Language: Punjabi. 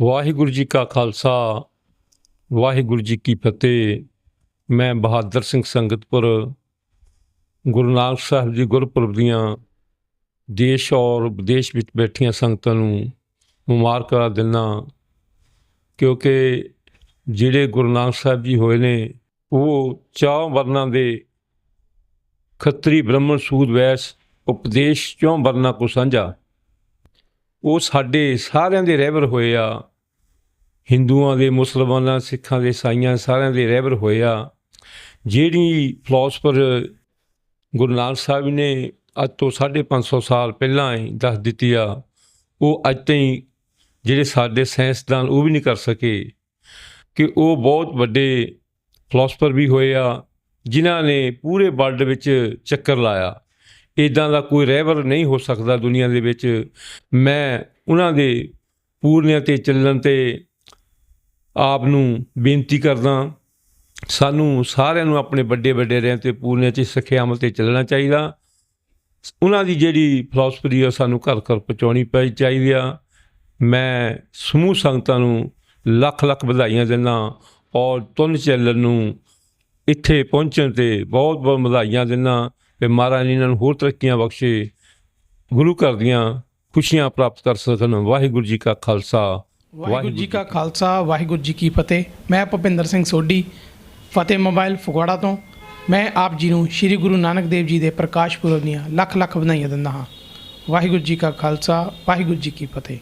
ਵਾਹਿਗੁਰੂ ਜੀ ਕਾ ਖਾਲਸਾ, ਵਾਹਿਗੁਰੂ ਜੀ ਕੀ ਫਤਿਹ। ਮੈਂ ਬਹਾਦਰ ਸਿੰਘ ਸੰਗਤਪੁਰ, ਗੁਰੂ ਨਾਨਕ ਸਾਹਿਬ ਜੀ ਗੁਰਪੁਰਬ ਦੀਆਂ ਦੇਸ਼ ਔਰ ਵਿਦੇਸ਼ ਵਿੱਚ ਬੈਠੀਆਂ ਸੰਗਤਾਂ ਨੂੰ ਮੁਬਾਰਕਾਂ ਦਿੰਦਾ ਕਿਉਂਕਿ ਜਿਹੜੇ ਗੁਰੂ ਨਾਨਕ ਸਾਹਿਬ ਜੀ ਹੋਏ ਨੇ, ਉਹ ਚਾਹ ਵਰਨਾਂ ਦੇ ਖੱਤਰੀ ਬ੍ਰਹਮਣ ਸੂਦ ਵੈਸ ਉਪਦੇਸ਼ ਚੋਂ ਵਰਨਾ ਕੋ ਸਾਂਝਾ। ਉਹ ਸਾਡੇ ਸਾਰਿਆਂ ਦੇ ਰਹਿਬਰ ਹੋਏ ਆ। ਹਿੰਦੂਆਂ ਦੇ, ਮੁਸਲਮਾਨਾਂ, ਸਿੱਖਾਂ ਦੇ, ਈਸਾਈਆਂ ਸਾਰਿਆਂ ਦੇ ਰਹਿਬਰ ਹੋਏ ਆ। ਜਿਹੜੀ ਫਿਲਾਸਫਰ ਗੁਰੂ ਨਾਨਕ ਸਾਹਿਬ ਨੇ ਅੱਜ ਤੋਂ 550 ਸਾਲ ਪਹਿਲਾਂ ਹੀ ਦੱਸ ਦਿੱਤੀ ਆ, ਉਹ ਅੱਜ ਤਾਈਂ ਜਿਹੜੇ ਸਾਡੇ ਸਾਇੰਸਦਾਨ ਉਹ ਵੀ ਨਹੀਂ ਕਰ ਸਕੇ ਕਿ ਉਹ ਬਹੁਤ ਵੱਡੇ ਫਿਲਾਸਫਰ ਵੀ ਹੋਏ ਆ, ਜਿਨ੍ਹਾਂ ਨੇ ਪੂਰੇ ਵਰਲਡ ਵਿੱਚ ਚੱਕਰ ਲਾਇਆ। ਇਦਾਂ ਦਾ ਕੋਈ ਰਹਿਬਰ ਨਹੀਂ ਹੋ ਸਕਦਾ ਦੁਨੀਆ ਦੇ ਵਿੱਚ। ਮੈਂ ਉਹਨਾਂ ਦੇ ਪੂਰਨਿਆਂ ਤੇ ਚੱਲਣ ਤੇ ਆਪ ਨੂੰ ਬੇਨਤੀ ਕਰਦਾ ਸਾਨੂੰ ਸਾਰਿਆਂ ਨੂੰ ਆਪਣੇ ਵੱਡੇ ਵੱਡੇ ਰਹਿਣ ਤੇ ਪੂਰਨਿਆਂ 'ਚ ਸਿੱਖਿਆ ਅਮਲ ਤੇ ਚੱਲਣਾ ਚਾਹੀਦਾ। ਉਹਨਾਂ ਦੀ ਜਿਹੜੀ ਫਿਲਾਸਫੀ ਆ, ਸਾਨੂੰ ਘਰ ਘਰ ਪਹੁੰਚਾਉਣੀ ਪਈ ਚਾਹੀਦੀ ਆ। ਮੈਂ ਸਮੂਹ ਸੰਗਤਾਂ ਨੂੰ ਲੱਖ ਲੱਖ ਵਧਾਈਆਂ ਦਿੰਦਾ ਔਰ ਤੁਨ ਚੱਲਣ ਨੂੰ ਇੱਥੇ ਪਹੁੰਚਣ ਤੇ ਬਹੁਤ ਬਹੁਤ ਵਧਾਈਆਂ ਦਿੰਦਾ ਤੇ ਮਹਾਰਾਜ ਇਹਨਾਂ ਨੂੰ ਹੋਰ ਤਰੱਕੀਆਂ ਬਖਸ਼ੇ ਗੁਰੂ ਘਰ ਦੀਆਂ ਖੁਸ਼ੀਆਂ ਪ੍ਰਾਪਤ ਕਰ ਸਕਣ। ਵਾਹਿਗੁਰੂ ਜੀ ਕਾ ਖਾਲਸਾ ਵਾਹਿਗੁਰੂ ਜੀ ਕਾ ਖਾਲਸਾ ਵਾਹਿਗੁਰੂ ਜੀ ਕੀ ਫਤਿਹ। ਮੈਂ ਭੁਪਿੰਦਰ ਸਿੰਘ ਸੋਢੀ ਫਤਿਹ ਮੋਬਾਈਲ ਫਗਵਾੜਾ ਤੋਂ। ਮੈਂ ਆਪ ਜੀ ਨੂੰ ਸ੍ਰੀ ਗੁਰੂ ਨਾਨਕ ਦੇਵ ਜੀ ਦੇ ਪ੍ਰਕਾਸ਼ ਪੁਰਬ ਦੀਆਂ ਲੱਖ ਲੱਖ ਵਧਾਈਆਂ ਦਿੰਦਾ ਹਾਂ। ਵਾਹਿਗੁਰੂ ਜੀ ਕਾ ਖਾਲਸਾ ਵਾਹਿਗੁਰੂ ਜੀ ਕੀ ਫਤਿਹ।